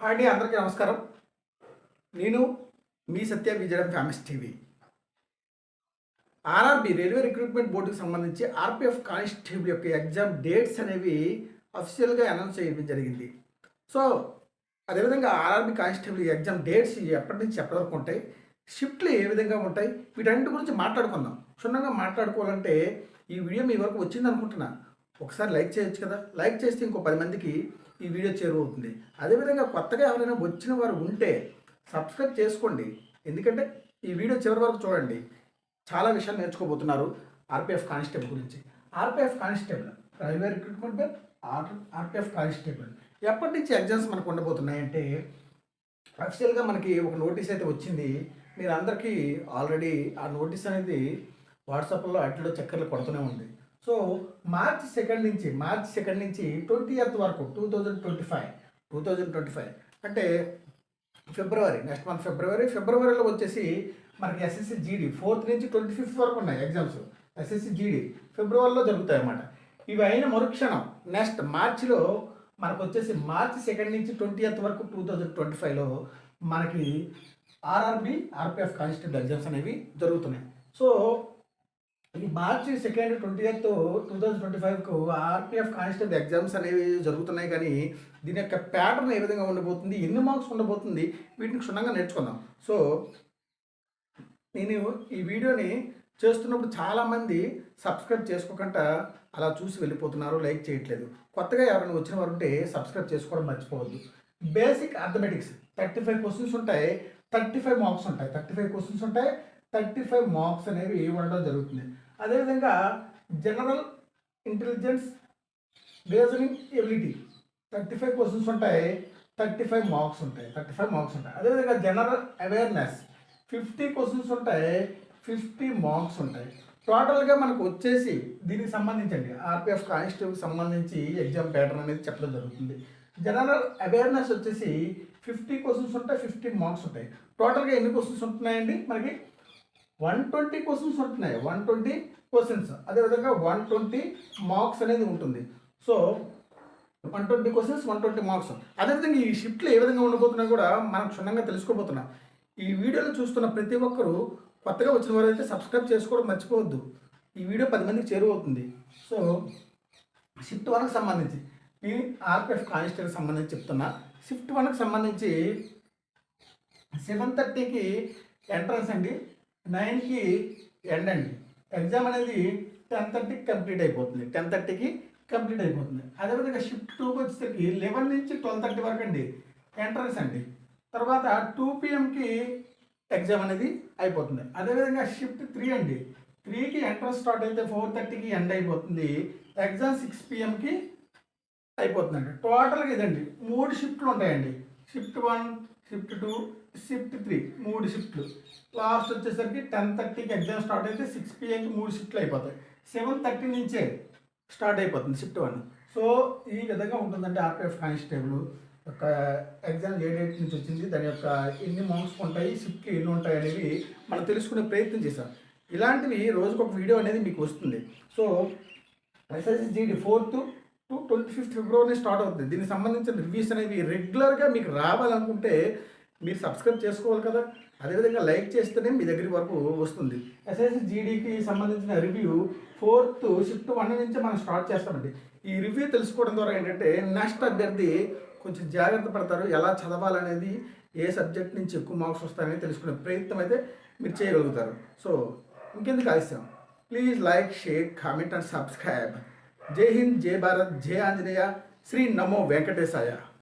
Hi అండి అందరికీ నమస్కారం. నేను మీ Satya Vijayam ఫ్యామిస్ TV. RRB railway recruitment బోర్డుకి సంబంధించి ఆర్పిఎఫ్ కానిస్టేబుల్ యొక్క ఎగ్జామ్ డేట్స్ అనేవి అఫీషియల్గా అనౌన్స్ చేయడం జరిగింది. సో అదేవిధంగా ఆర్ఆర్బి కానిస్టేబుల్ ఎగ్జామ్ డేట్స్ ఎప్పటి నుంచి ఎప్పటి వరకు ఉంటాయి షిఫ్ట్లు ఏ విధంగా ఉంటాయి? వీటన్నిటి గురించి మాట్లాడుకుందాం. క్షుణ్ణంగా మాట్లాడుకోవాలంటే ఈ వీడియో మీ వరకు వచ్చింది అనుకుంటున్నా ఒకసారి లైక్ చేయొచ్చు కదా? లైక్ చేస్తే ఇంకో పది మందికి ఈ వీడియో చేరువవుతుంది అదేవిధంగా కొత్తగా ఎవరైనా వచ్చిన వారు ఉంటే సబ్స్క్రైబ్ చేసుకోండి. ఎందుకంటే ఈ వీడియో చివరి వరకు చూడండి. చాలా విషయాలు నేర్చుకోబోతున్నారు ఆర్పిఎఫ్ కానిస్టేబుల్ గురించి. RPF constable railway recruitment board R RPF constable. ఎప్పటి నుంచి ఎగ్జామ్స్ మనకు ఉండబోతున్నాయంటే అఫిషియల్గా మనకి ఒక నోటీస్ అయితే వచ్చింది. మీరు అందరికీ ఆల్రెడీ ఆ నోటీస్ అనేది వాట్సాప్లో అట్లలో చక్కర్లు కొడుతూనే ఉంది. సో మార్చ్ సెకండ్ నుంచి మార్చ్ సెకండ్ నుంచి ట్వంటీ ఎయిత్ వరకు two thousand twenty five two thousand twenty five. అంటే ఫిబ్రవరి నెక్స్ట్ మంత్ ఫిబ్రవరి ఫిబ్రవరిలో వచ్చేసి మనకి ఎస్ఎస్సి జీడీ ఫోర్త్ నుంచి ట్వంటీ ఫిఫ్త్ వరకు ఉన్నాయి ఎగ్జామ్స్. ఎస్ఎస్సి జీడీ ఫిబ్రవరిలో జరుగుతాయి అన్నమాట. ఇవి అయిన మరుక్షణం నెక్స్ట్ మార్చిలో మనకు వచ్చేసి మార్చి సెకండ్ నుంచి ట్వంటీ ఎయిత్ వరకు టూ థౌజండ్ ట్వంటీ ఫైవ్లో మనకి ఆర్ఆర్బి ఆర్పిఎఫ్ కానిస్టేబుల్ ఎగ్జామ్స్ అనేవి జరుగుతున్నాయి. సో ఈ మార్చి second twenty eighth two thousand twenty ఫైవ్కు RPF constable exams అనేవి జరుగుతున్నాయి కానీ దీని యొక్క ప్యాటర్న్ ఏ విధంగా ఉండబోతుంది ఎన్ని మార్క్స్ ఉండబోతుంది వీటిని క్షుణ్ణంగా నేర్చుకుందాం. సో నేను ఈ వీడియోని చేస్తున్నప్పుడు చాలామంది సబ్స్క్రైబ్ చేసుకోకుండా అలా చూసి వెళ్ళిపోతున్నారు లైక్ చేయట్లేదు. కొత్తగా ఎవరైనా వచ్చిన వారు ఉంటే సబ్స్క్రైబ్ చేసుకోవడం మర్చిపోవద్దు. Basic arithmetics thirty five questions ఉంటాయి థర్టీ ఫైవ్ మార్క్స్ ఉంటాయి థర్టీ ఫైవ్ క్వశ్చన్స్ ఉంటాయి థర్టీ ఫైవ్ మార్క్స్ అనేవి ఉండడం జరుగుతుంది. అదేవిధంగా general intelligence reasoning ability thirty five questions ఉంటాయి థర్టీ ఫైవ్ మార్క్స్ ఉంటాయి థర్టీ ఫైవ్ మార్క్స్ ఉంటాయి. అదేవిధంగా జనరల్ అవేర్నెస్ ఫిఫ్టీ క్వశ్చన్స్ ఉంటాయి ఫిఫ్టీ మార్క్స్ ఉంటాయి. టోటల్గా మనకు వచ్చేసి దీనికి సంబంధించండి ఆర్పిఎఫ్ కానిస్టేబుల్ సంబంధించి ఎగ్జామ్ ప్యాటర్న్ అనేది చెప్పడం జరుగుతుంది. జనరల్ అవేర్నెస్ వచ్చేసి ఫిఫ్టీ క్వశ్చన్స్ ఉంటాయి ఫిఫ్టీ మార్క్స్ ఉంటాయి. టోటల్గా ఎన్ని క్వశ్చన్స్ ఉంటున్నాయండి మనకి? వన్ ట్వంటీ క్వశ్చన్స్ ఉంటున్నాయి. వన్ ట్వంటీ క్వశ్చన్స్ అదేవిధంగా వన్ ట్వంటీ మార్క్స్ అనేది ఉంటుంది. So one twenty questions one twenty marks అదేవిధంగా ఈ షిఫ్ట్లు ఏ విధంగా ఉండబోతున్నా కూడా మనం క్షుణ్ణంగా తెలుసుకోబోతున్నాం. ఈ వీడియోలో చూస్తున్న ప్రతి ఒక్కరూ కొత్తగా వచ్చిన వారు అయితే సబ్స్క్రైబ్ చేసుకోవడం మర్చిపోవద్దు. ఈ వీడియో పది మందికి చేరువవుతుంది. సో షిఫ్ట్ వన్కి సంబంధించి ఈ ఆర్పిఎఫ్ కానిస్టేబుల్ సంబంధించి చెప్తున్నా. షిఫ్ట్ వన్కి సంబంధించి సెవెన్ థర్టీకి ఎంట్రన్స్ అండి. నైన్కి ఎండ్ అండి. ఎగ్జామ్ అనేది టెన్ థర్టీకి కంప్లీట్ అయిపోతుంది. టెన్ థర్టీకి కంప్లీట్ అయిపోతుంది. అదేవిధంగా షిఫ్ట్ టూకి వచ్చేసరికి లెవెన్ నుంచి ట్వెల్వ్ థర్టీ వరకు అండి ఎంట్రన్స్ అండి. తర్వాత టూ పిఎంకి ఎగ్జామ్ అనేది అయిపోతుంది. అదేవిధంగా షిఫ్ట్ త్రీ అండి. త్రీకి ఎంట్రన్స్ స్టార్ట్ అయితే ఫోర్ థర్టీకి ఎండ్ అయిపోతుంది. ఎగ్జామ్ సిక్స్ పిఎంకి అయిపోతుందండి. టోటల్గా ఇదండి. మూడు షిఫ్ట్లు ఉంటాయండి. Shift one shift two shift three మూడు షిఫ్ట్లు లాస్ట్ వచ్చేసరికి టెన్ థర్టీకి ఎగ్జామ్ స్టార్ట్ అయితే సిక్స్ పిఎంకి మూడు షిఫ్ట్లు అయిపోతాయి. సెవెన్ థర్టీ నుంచే స్టార్ట్ అయిపోతుంది షిఫ్ట్ వన్ సో ఈ విధంగా ఉంటుందండి ఆర్పిఎఫ్ కానిస్టేబుల్ యొక్క ఎగ్జామ్ ఏ డేట్ నుంచి వచ్చింది దాని యొక్క ఎన్ని మార్క్స్ ఉంటాయి షిఫ్ట్కి ఎన్ని ఉంటాయి అనేవి మనం తెలుసుకునే ప్రయత్నం చేశాం. ఇలాంటివి రోజుకు ఒక వీడియో అనేది మీకు వస్తుంది. So SSC GD fourth to twenty fifth February start అవుతుంది. దీనికి సంబంధించిన రివ్యూస్ అనేవి రెగ్యులర్గా మీకు రావాలనుకుంటే మీరు సబ్స్క్రైబ్ చేసుకోవాలి కదా? అదేవిధంగా లైక్ చేస్తేనే మీ దగ్గర వరకు వస్తుంది. ఎస్ఎస్సి జీడీకి సంబంధించిన రివ్యూ ఫోర్త్ షిఫ్ట్ వన్ నుంచి మనం స్టార్ట్ చేస్తామండి. ఈ రివ్యూ తెలుసుకోవడం ద్వారా ఏంటంటే నెక్స్ట్ అభ్యర్థి కొంచెం జాగ్రత్త పడతారు. ఎలా చదవాలనేది ఏ సబ్జెక్ట్ నుంచి ఎక్కువ మార్క్స్ వస్తాయని తెలుసుకునే ప్రయత్నం అయితే మీరు చేయగలుగుతారు. సో ఇంకెందుకు ఆలస్యం? Please like share comment and subscribe జై హింద్ జై భారత్. జై ఆంజనేయ. శ్రీ నమో వెంకటేశాయ.